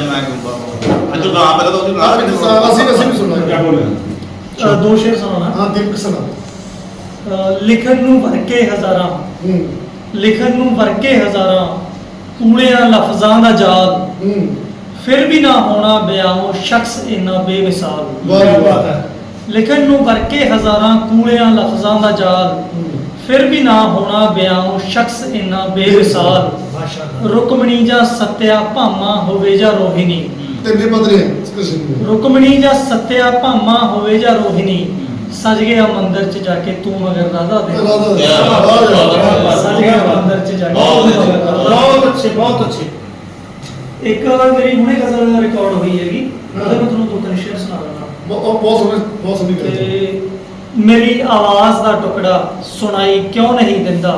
ਮੈਂ ਕਿਉਂ ਅੱਜ ਗਾਂ ਪਹਿਲਾਂ ਤਾਂ ਉਹਦੀ ਰਾਹ ਵਿੱਚ ਅਸੀਂ ਅਸੀਂ ਵੀ ਸੁਣਾਂਗੇ। ਅ, ਦੋ ਸ਼ੇਰ ਸੁਣਾਉਣਾ ਹਾਂ ਦੀਪਕ ਸਨਾ ਅ, ਲਿਖਣ ਨੂੰ ਵਰਕੇ ਹਜ਼ਾਰਾਂ। ਹੂੰ। ਲਿਖਣ ਨੂੰ ਵਰਕੇ ਹਜ਼ਾਰਾਂ। ਕੂੜਿਆਂ ਲਫ਼ਜ਼ਾਂ ਦਾ ਜਾਲ। ਹੂੰ। ਫਿਰ ਵੀ ਨਾ ਹੋਣਾ ਬਿਆਨੋ ਸ਼ਖਸ ਇੰਨਾ ਬੇਮਿਸਾਲ। ਵਾਹ ਕੀ ਬਾਤ ਹੈ ਲਿਖਣ ਨੂੰ ਵਰਕੇ ਹਜ਼ਾਰਾਂ ਕੂੜਿਆਂ ਲਫ਼ਜ਼ਾਂ ਦਾ ਜਾਲ। ਹੂੰ। ਫਿਰ ਵੀ ਨਾ ਹੋਣਾ ਬਿਆਨੋ ਸ਼ਖਸ ਇੰਨਾ ਬੇਮਿਸਾਲ ਰੁਕਮਣੀ ਜਾਂ ਸਤਿਆ ਭਾਮਾ ਹੋਵੇ ਜਾਂ ਰੋਹਿਣੀ। ਤਿੰਨੇ ਨੂੰ ਰੁਕਮਣੀ ਜਾਂ ਸਤਿਆ ਭਾਮਾ ਹੋਵੇ ਜਾਂ ਰੋਹਿਣੀ। ਸਜ ਗਿਆ ਮੰਦਰ ਚ ਜਾ ਕੇ ਤੂੰ ਮਗਰ ਰਾਧਾ ਦੇ। ਸਜ ਗਿਆ ਮੰਦਰ ਚ ਜਾ ਕੇ ਬਹੁਤ ਅੱਛੇ। ਬਹੁਤ ਅੱਛੇ ਇੱਕ ਮੇਰੀ ਹੁਣੇ ਗਜ਼ਲ ਰਿਕਾਰਡ ਹੋਈ ਹੈਗੀ। ਉਹਦੇ ਮੈਂ ਤੁਹਾਨੂੰ ਦੋ ਤਿੰਨ ਸ਼ੇਰ ਸੁਣਾ ਦਿੰਦਾ। ਬਹੁਤ ਸੋਹਣੀ ਬਹੁਤ ਸੋਹਣੀ ਤੇ ਮੇਰੀ ਆਵਾਜ਼ ਦਾ ਟੁਕੜਾ ਸੁਣਾਈ ਕਿਉਂ ਨਹੀਂ ਦਿੰਦਾ?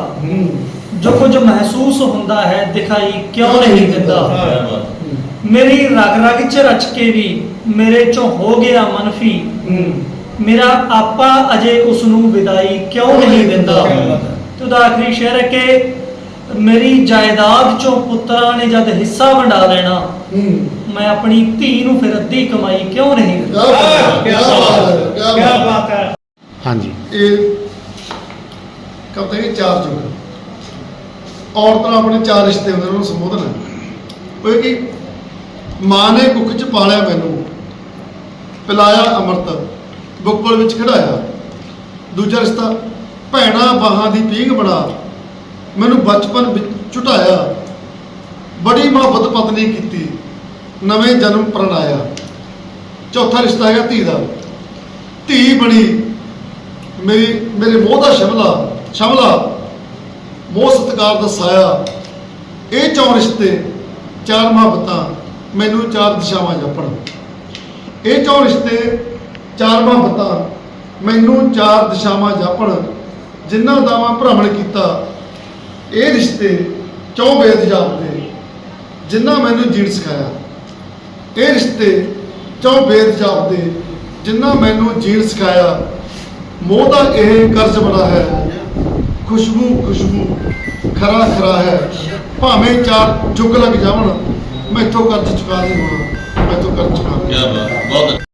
ਜੋ ਕੁਝ ਮਹਿਸੂਸ ਹੁੰਦਾ ਹੈ ਦਿਖਾਈ ਕਿਉਂ ਨਹੀਂ ਦਿੰਦਾ? ਮੇਰੀ ਰਗ ਰਗ ਚ ਰਚ ਕੇ ਵੀ ਮੇਰੇ ਚੋਂ ਹੋ ਗਿਆ ਮਨਫੀ। ਮੇਰਾ ਆਪਾ ਅਜੇ ਉਸ ਨੂੰ ਵਿਦਾਈ ਕਿਉਂ ਨਹੀਂ ਦਿੰਦਾ। ਤੇ ਉਹਦਾ ਆਖਰੀ ਸ਼ੇਰ ਹੈ ਕਿ ਮੇਰੀ ਜਾਇਦਾਦ ਚੋਂ ਪੁੱਤਰਾਂ ਨੇ ਜਦ ਹਿੱਸਾ ਵੰਡਾ ਲੈਣਾ ਮੈਂ ਆਪਣੀ ਧੀ ਨੂੰ ਫਿਰ ਅੱਧੀ ਕਮਾਈ ਕਿਉਂ ਨਹੀਂ ਦਿੰਦਾ ਬਾਤ ਹੈ ਕੀ ਬਾਤ ਹੈ। ਹਾਂਜੀ। ਇਹ ਕਹਤੇ ਕਿ ਚਾਰ ਜੁਗ ਔਰਤਾਂ ਨਾਲ ਆਪਣੇ ਚਾਰ ਰਿਸ਼ਤੇ ਹੁੰਦੇ ਨੇ, ਉਹਨੂੰ ਸੰਬੋਧਨ ਹੈ। ਉਹ ਕਿ ਮਾਂ ਨੇ ਕੁੱਖ ਚ ਪਾਲਿਆ ਮੈਨੂੰ, ਪਿਲਾਇਆ ਅੰਮ੍ਰਿਤ, ਬੁੱਕਲ ਵਿੱਚ ਖੜਾਇਆ ਦੂਜਾ ਰਿਸ਼ਤਾ, ਭੈਣਾ ਬਾਹਾਂ ਦੀ ਪੀਂਘ ਬਣਾ, ਮੈਨੂੰ ਬਚਪਨ ਵਿੱਚ ਝੁਟਾਇਆ ਬੜੀ ਮੁਹੱਬਤ ਪਤਨੀ ਕੀਤੀ, ਨਵੇਂ ਜਨਮ ਪ੍ਰਣਾਇਆ ਚੌਥਾ ਰਿਸ਼ਤਾ ਹੈਗਾ ਧੀ ਦਾ। ਧੀ ਬਣੀ ਮੇਰੀ, ਮੇਰੇ ਮੋਹ ਦਾ ਸ਼ਮਲਾ ਸ਼ਮਲਾ, ਮੋਹ ਸਤਿਕਾਰ ਦਾ ਸਾਇਆ, ਇਹ ਚੌਂ ਰਿਸ਼ਤੇ, ਚਾਰ ਮੁਹੱਬਤਾਂ, ਮੈਨੂੰ ਚਾਰ ਦਿਸ਼ਾਵਾਂ ਜਪਣ। ਇਹ ਚੌਂ ਰਿਸ਼ਤੇ, ਚਾਰ ਮੁਹੱਬਤਾਂ, ਮੈਨੂੰ ਚਾਰ ਦਿਸ਼ਾਵਾਂ ਜਾਪਣ, ਜਿਨ੍ਹਾਂ ਦਾ ਮੈਂ ਭ੍ਰਮਣ ਕੀਤਾ। ਇਹ ਰਿਸ਼ਤੇ ਚੌਂ ਵੇਦ ਜਾਪਦੇ, ਜਿਨ੍ਹਾਂ ਮੈਨੂੰ ਜੀਣ ਸਿਖਾਇਆ। ਇਹ ਰਿਸ਼ਤੇ ਚੌ ਵੇਦ ਜਾਪਦੇ, ਜਿਨ੍ਹਾਂ ਮੈਨੂੰ ਜੀਣ ਸਿਖਾਇਆ। ਮੋਹ ਦਾ ਇਹ ਕਰਜ਼ ਬੜਾ ਹੈ। ਖੁਸ਼ਬੂ ਖੁਸ਼ਬੂ। ਖਰਾ ਖਰਾ ਹੈ। ਭਾਵੇਂ ਚਾਰ ਜੁਗ ਲੱਗ ਜਾਵਣ, ਮੈਥੋਂ ਕਰਜ਼ ਚੁਕਾ ਦੇ ਹੋਣਾ, ਮੈਥੋਂ ਕਰਜ਼ ਚੁਕਾ ਦੇ ਕਿਆ ਬਾਤ, ਬਹੁਤ